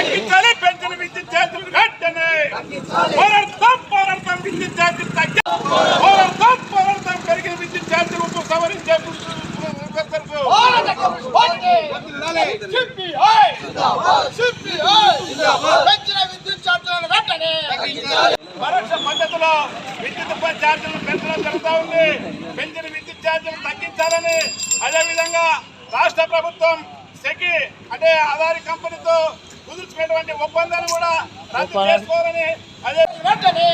తగ్గించాలి పెంచిన విద్యుత్ ఛార్జీలు వెంటనే పోరాడతాం పోరాడతాం విద్యుత్ ఛార్జీలు తగ్గి పోరాడతాం పోరాడతాం పెరిగిన విద్యుత్ ఛార్జీలు ఉప్పు సవరించే పరోక్ష మద్దతులో విద్యుత్ ఛార్జీలు పెంచడం జరుగుతూ ఉంది. పెంచిన విద్యుత్ ఛార్జీలు తగ్గించాలని అదేవిధంగా రాష్ట్ర ప్రభుత్వం సెకి అంటే ఆధారి కంపెనీతో కుదుర్చుకున్నటువంటి ఒప్పందాన్ని కూడా రద్దు చేసుకోవాలని అదే వెంటనే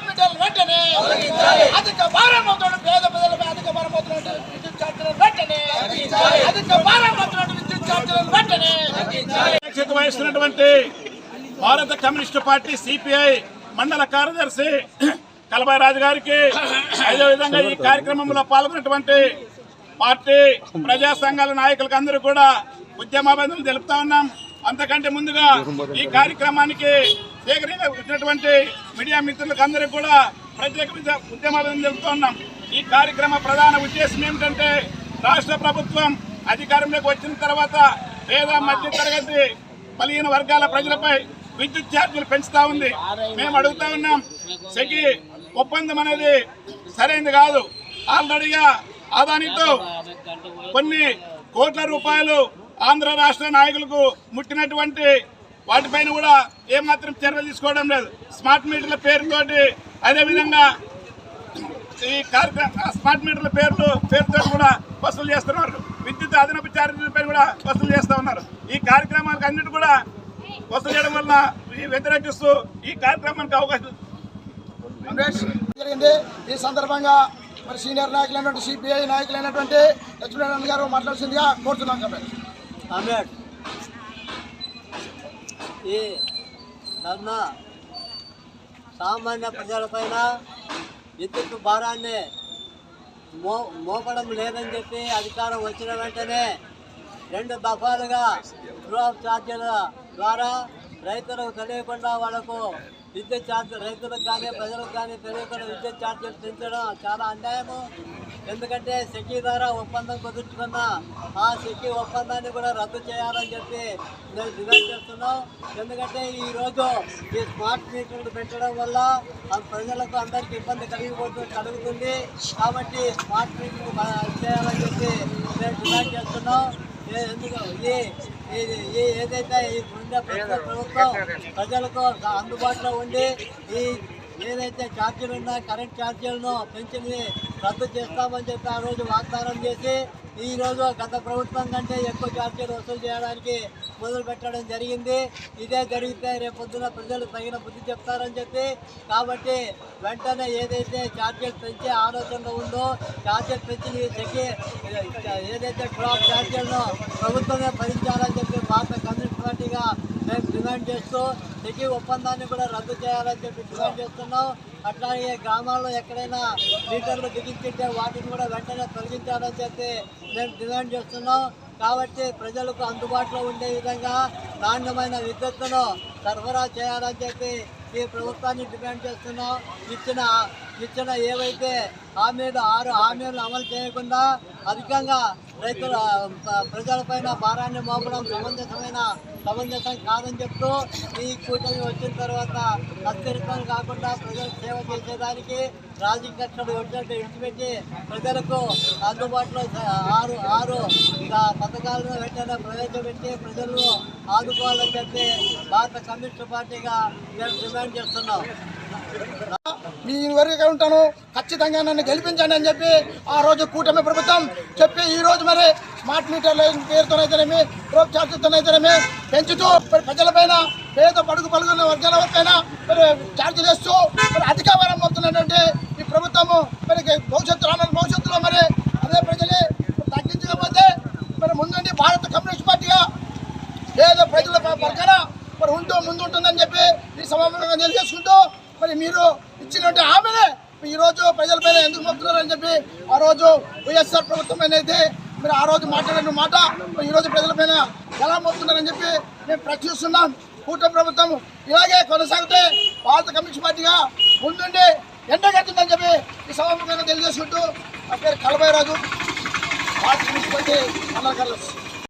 మీటర్లు వెంటనే అధిక పేద ప్రజలపై అధిక విద్యుత్ ఛార్జీలను వెంటనే అధిక భారం అవుతున్న విద్యుత్ ఛార్జీలను వెంటనే. అధ్యక్షత వహిస్తున్నటువంటి భారత కమ్యూనిస్టు పార్టీ సిపిఐ మండల కార్యదర్శి కలబాయి రాజు గారికి అదేవిధంగా ఈ కార్యక్రమంలో పాల్గొన్నటువంటి పార్టీ ప్రజా సంఘాల నాయకులకు అందరూ కూడా ఉద్యమాబంధులు తెలుపుతా ఉన్నాం. అంతకంటే ముందుగా ఈ కార్యక్రమానికి సేకరించి వచ్చినటువంటి మీడియా మిత్రులకు అందరికీ కూడా ప్రత్యేక ఉద్యమాలను ఉద్యమాబంధం ఉన్నాం. ఈ కార్యక్రమ ప్రధాన ఉద్దేశం ఏమిటంటే రాష్ట్ర ప్రభుత్వం అధికారంలోకి వచ్చిన తర్వాత పేద మధ్య తరగతి బలహీన వర్గాల ప్రజలపై విద్యుత్ ఛార్జీలు పెంచుతా ఉంది. మేము అడుగుతా ఉన్నాం సెకి ఒప్పందం అనేది సరైనది కాదు. ఆల్రెడీగా అదానితో కొన్ని కోట్ల రూపాయలు ఆంధ్ర రాష్ట్ర నాయకులకు ముట్టినటువంటి వాటిపైన కూడా ఏమాత్రం చర్యలు తీసుకోవడం లేదు. స్మార్ట్ మీటర్ల పేరుతోటి అదేవిధంగా ఈ కార్యక్రమ స్మార్ట్ మీటర్ల పేర్లు పేరుతో కూడా వసూలు చేస్తున్నారు. విద్యుత్ అదనపు ఛార్జీలపై కూడా వసూలు చేస్తూ ఉన్నారు. ఈ కార్యక్రమాలకు అన్నిటి కూడా వసూలు చేయడం వల్ల ఈ వ్యతిరేకిస్తూ ఈ కార్యక్రమానికి అవకాశం జరిగింది. ఈ సందర్భంగా మరి సీనియర్ నాయకులైనటువంటి సిపిఐ నాయకులైనటువంటి లక్ష్మీనారాయణ గారు మాట్లాడుతుందిగా కోరుతున్నాం కాబట్టి. కామ్రేడ్ ఈ ధర్నా సామాన్య ప్రజలపైన విద్యుత్ భారాన్ని మో మోపడం లేదని చెప్పి అధికారం వచ్చిన వెంటనే రెండు దఫాలుగా డ్రాప్ ఛార్జీల ద్వారా రైతులకు తెలియకుండా వాళ్ళకు విద్యుత్ ఛార్జ్ రైతులకు కానీ ప్రజలకు కానీ తెలియకుండా విద్యుత్ ఛార్జీలు పెంచడం చాలా అన్యాయము. ఎందుకంటే సెకీ ద్వారా ఒప్పందం కుదుర్చుకున్న ఆ సెకీ ఒప్పందాన్ని కూడా రద్దు చేయాలని చెప్పి మేము డిమాండ్ చేస్తున్నాం. ఎందుకంటే ఈరోజు ఈ స్మార్ట్ మీటర్లు పెట్టడం వల్ల ఆ ప్రజలకు అందరికీ ఇబ్బంది కలిగిపోతుంది కలుగుతుంది. కాబట్టి స్మార్ట్ మీటర్లు చేయాలని చెప్పి మేము డిమాండ్ చేస్తున్నాం. ఎందుకు? ఈ ఇది ఏదైతే ఈ ఉండే ప్రభుత్వం ప్రజలకు అందుబాటులో ఉండి ఈ ఏదైతే ఛార్జీలు ఉన్నాయో కరెంట్ ఛార్జీలను పెంచింది రద్దు చేస్తామని చెప్పి ఆ రోజు వాగ్దానం చేసి ఈ రోజు గత ప్రభుత్వం కంటే ఎక్కువ ఛార్జీలు వసూలు చేయడానికి మొదలు పెట్టడం జరిగింది. ఇదే జరిగితే రేపు పొద్దున ప్రజలు తగిన బుద్ధి చెప్తారని చెప్పి కాబట్టి వెంటనే ఏదైతే ఛార్జీలు పెంచే ఆలోచనలో ఉందో ఛార్జీలు పెంచి ఏదైతే క్రాప్ ఛార్జీలను ప్రభుత్వమే భరించాలని చెప్పి భారత కమ్యూనిస్ట్ పార్టీగా మేము డిమాండ్ చేస్తూ సెకి ఒప్పందాన్ని కూడా రద్దు చేయాలని చెప్పి డిమాండ్ చేస్తున్నాం. అట్లాగే గ్రామాల్లో ఎక్కడైనా మీటర్లు బిగించింటే వాటిని కూడా వెంటనే తొలగించాలని చెప్పి మేము డిమాండ్ చేస్తున్నాం. కాబట్టి ప్రజలకు అందుబాటులో ఉండే విధంగా నాణ్యమైన విద్యుత్తును సరఫరా చేయాలని చెప్పి ఈ ప్రభుత్వాన్ని డిమాండ్ చేస్తున్నాం. ఇచ్చిన ఇచ్చిన ఏవైతే హామీలు ఆరు హామీలు అమలు చేయకుండా అధికంగా రైతుల ప్రజలపైన భారాన్ని మోపడం సమంజసమైన సమంజసం కాదని చెప్తూ ఈ కూటమి వచ్చిన తర్వాత అస్థిరత్వం కాకుండా ప్రజలకు సేవ చేసేదానికి రాజకీయ కక్షలు వచ్చినట్టు విడిచిపెట్టి ప్రజలకు అందుబాటులో ఆరు ఆరు పథకాలను వెంటనే ప్రవేశపెట్టి ప్రజలను ఆదుకోవాలని చెప్పి భారత కమ్యూనిస్ట్ పార్టీగా మేము డిమాండ్ చేస్తున్నాం. మీ వరకు ఉంటాను. ఖచ్చితంగా నన్ను గెలిపించండి అని చెప్పి ఆ రోజు కూటమి ప్రభుత్వం చెప్పి ఈ రోజు మరి స్మార్ట్ మీటర్ల పేరుతోనైతేనేమి రోప్ ఛార్జీలతోనైతేనేమి పెంచుతూ ప్రజలపైన పేద పడుగు పలుగున్న వర్గాల పైన మరి ఛార్జీలు వేస్తూ మరి అధిక భారం మోపుతున్నటువంటి ఈ ప్రభుత్వము మరి భవిష్యత్తు రానున్న భవిష్యత్తులో మరి అదే ప్రజలే తగ్గించకపోతే మరి ముందుండి భారత కమ్యూనిస్ట్ పార్టీగా పేద ప్రజల పక్కన మరి ఉంటూ ముందు ఉంటుందని చెప్పి ఈ సమావేశంగా తెలియజేసుకుంటూ మరి మీరు ఇచ్చినటువంటి హామీనే ఈరోజు ప్రజల ప్రజలపైన ఎందుకు మొక్కుతున్నారని చెప్పి ఆ రోజు వైఎస్ఆర్ ప్రభుత్వం అనేది మీరు ఆ రోజు మాట్లాడిన మాట ఈరోజు ప్రజల రోజు ప్రజలపైన ఎలా మొక్కుతున్నారని చెప్పి మేము ప్రశ్నిస్తున్నాం. కూటమి ప్రభుత్వం ఇలాగే కొనసాగితే భారత కమ్యూనిస్ట్ పార్టీగా ముందుండి ఎండగట్టిందని చెప్పి ఈ సమావేశంగా తెలియజేసుకుంటూ నా పేరు కలబాయి రాజు. భారత కమ్యూనిస్ట్ పార్టీ అన్నారు